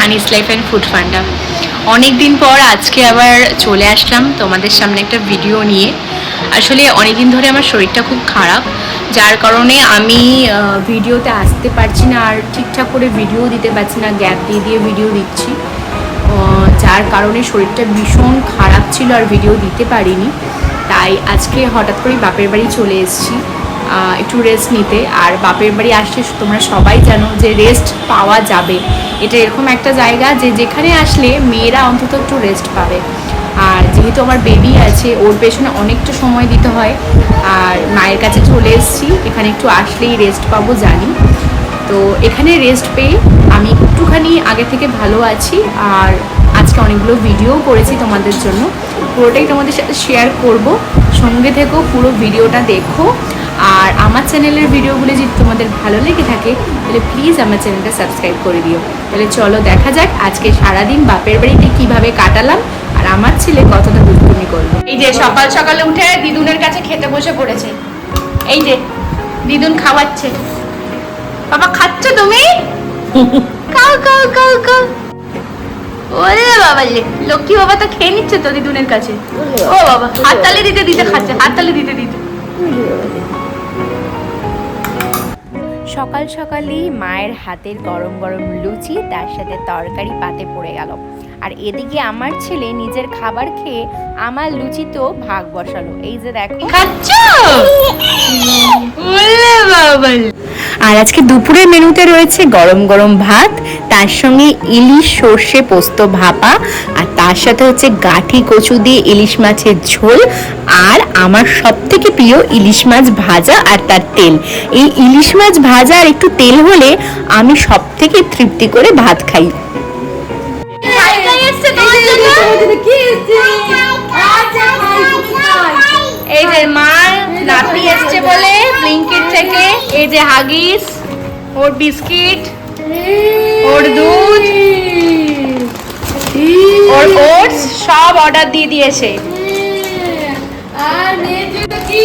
হানিস life and food ফান্ডা অনেক দিন পর আজকে আবার চলে আসলাম তোমাদের সামনে একটা ভিডিও নিয়ে। আসলে অনেক দিন ধরে আমার শরীরটা খুব খারাপ, যার কারণে আমি ভিডিওতে আসতে পারছি না আর ঠিকঠাক করে ভিডিও দিতে পারছি না গ্যাপ দিয়ে দিয়ে ভিডিও দিচ্ছি। যার কারণে শরীরটা ভীষণ খারাপ ছিল আর ভিডিও দিতে পারিনি। তাই আজকে হঠাৎ করেই বাপের বাড়ি চলে এসেছি। একটু রেস্ট নিতে। আর বাপের বাড়ি আসলে তোমরা সবাই জানো যে রেস্ট পাওয়া যাবে। এটা এরকম একটা জায়গা যে যেখানে আসলে মেয়েরা অন্তত একটু রেস্ট পাবে। আর যেহেতু আমার বেবি আছে, ওর পেছনে অনেকটা সময় দিতে হয়। আর মায়ের কাছে চলে এসেছি, এখানে একটু আসলেই রেস্ট পাবো জানি। তো এখানে রেস্ট পেয়ে আমি একটুখানি আগে থেকে ভালো আছি। আর আজকে অনেকগুলো ভিডিও করেছি তোমাদের জন্য। পুরোটাই তোমাদের সাথে শেয়ার করব। সঙ্গে থেকেও পুরো ভিডিওটা দেখো। আর আমার চ্যানেলের ভিডিওগুলো যদি তোমাদের ভালো লেগে থাকে তাহলে প্লিজ আমার চ্যানেলটা সাবস্ক্রাইব করে দিও। তাহলে চলো দেখা যাক আজকে সারাদিন বাপের বাড়িতে কীভাবে কাটালাম আর আমার ছেলে কতটা দুষ্টুমি করল। এই যে সকাল সকালে উঠে দিদুনের কাছে খেতে বসে পড়েছে। এই যে দিদুন খাওয়াচ্ছে। বাবা খাচ্ছ তুমি? খাও খাও খাও খাও। ওরে বাবা লে লক্ষ্মী বাবা তো খেয়ে নিচ্ছে তো দিদুনের কাছে। ও বাবা হাততালি দিতে দিতে খাচ্ছে হাততালি দিতে দিতে। সকাল সকালই মায়ের হাতের গরম গরম লুচি তার সাথে তরকারি পাতে পড়ে গেল। আর এদিকে আমার ছেলে নিজের খাবার খেয়ে আমার লুচি তো ভাগ বসালো। এই যে দেখো। খাচ্ছ? আর আজকে দুপুরের মেনুতে রয়েছে গরম গরম ভাত তার সঙ্গে ইলিশ সর্ষে পোস্ত ভাপা, আর তার সাথে হচ্ছে গাঠি কচু দিয়ে ইলিশ মাছের ঝোল, আর আমার সব থেকে প্রিয় ইলিশ মাছ ভাজা আর তার তেল। এই ইলিশ মাছ ভাজা আর একটু তেল হলে আমি সব থেকে তৃপ্তি করে ভাত খাই। এই যে এসছে বলে, ব্লিঙ্কিট থেকে, এই যে হাগিস, ওর বিস্কিট। ওর দুধ। ওর ওটস সব অর্ডার দিয়ে দিয়েছে। আর মেয়ের জন্য কি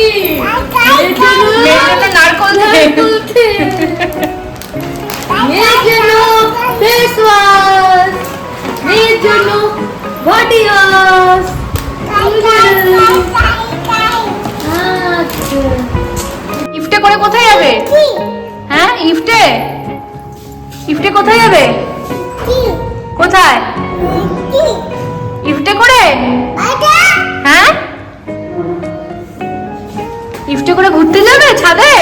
মেয়ের জন্য নারকল মেয়ের জন্য ফেস ওয়াশ মেয়ের জন্য বডি ওয়াশ ইফটে করে কোথায় যাবে? হ্যাঁ ইফটে ইফটে কোথায় যাবে? কোথায়? ইফটে করে? হ্যাঁ? ইফটে করে ঘুরতে যাবে ছাদে?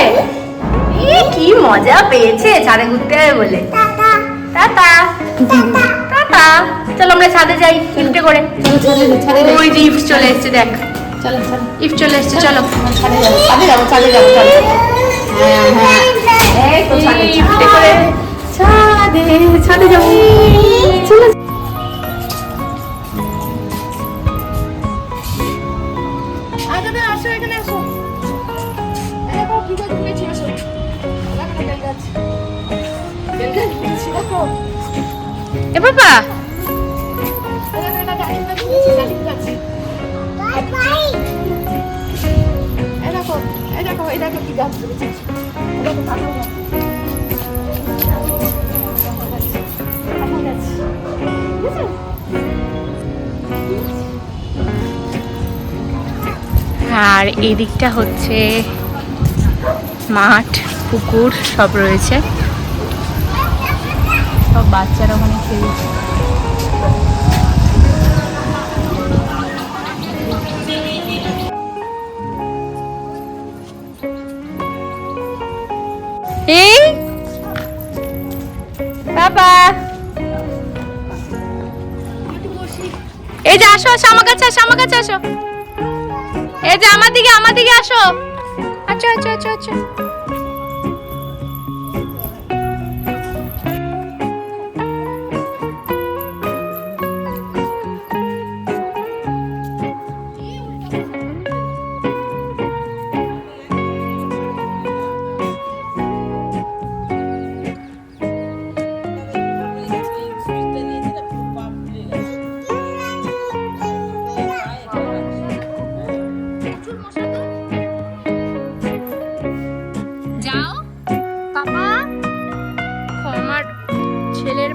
কি মজা পেয়েছে ছাদে ঘুরতে যাবে বলে। টাটা। টাটা। চলো আমরা ছাদে যাই ইফটে করে। ওই যে ইফট চলে এসছে দেখ। চলো চলো ইফ চলে এসছে চলো। ছাদে যাব ছাদে যাব ছাদে যাব চলো। হ্যাঁ হ্যাঁ। এই তো ছাদে ইফটে করে। ছাদে ছাদে যাব। চলো দেখো এ বাবা! দেখো এই দেখো কি গাছ এই দেখো আর এই দিকটা হচ্ছে মাঠ, পুকুর, সব রয়েছে। সব বাচ্চারা ওখানে খেলছে। এই যে আসো আসো, আমার কাছে আসো, আমার কাছে আসো। এই যে আমার দিকে আমার দিকে আসো। আচ্ছা আচ্ছা আচ্ছা আচ্ছা।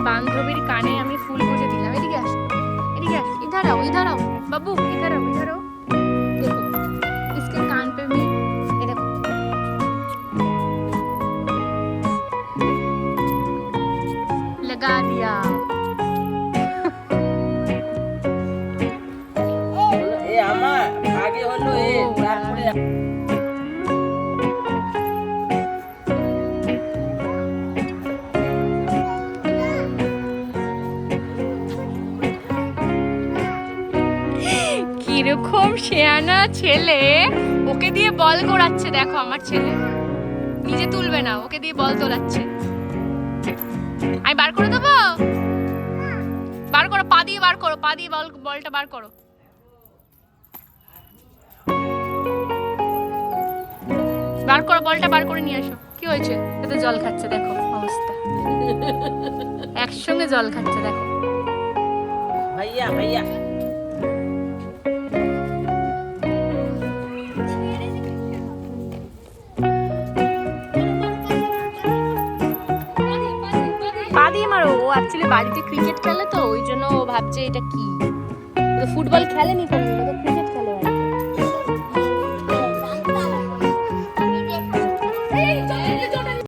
বান্ধবীর কানে আমি ফুল গুজে দিলাম এদিকে আস এদিকে আস ইধার आओ इधर आओ बाबू इधर आओ इधर आओ देखो इसके कान पे भी ये देखो लगा दिया শেয়ানা ছেলে। ওকে দিয়ে বল করাচ্ছে দেখো আমার ছেলে। নিজে তুলবে না, ওকে দিয়ে বল তোলাচ্ছে। আমি বার করে দেবো? বার করো, পা দিয়ে বার করো, পা দিয়ে বল, বলটা বার করো। বার করো, বলটা বার করে নিয়ে আসো। কি হয়েছে? এতে জল খাচ্ছে, দেখো অবস্থা। একসঙ্গে জল খাচ্ছে, দেখো। ভাইয়া ভাইয়া। মারো ও অ্যাকচুয়ালি বাড়িতে ক্রিকেট খেলে তো, ওই জন্য ও ভাবছে এটা কি? ফুটবল খেলেনি কোনোদিন ক্রিকেট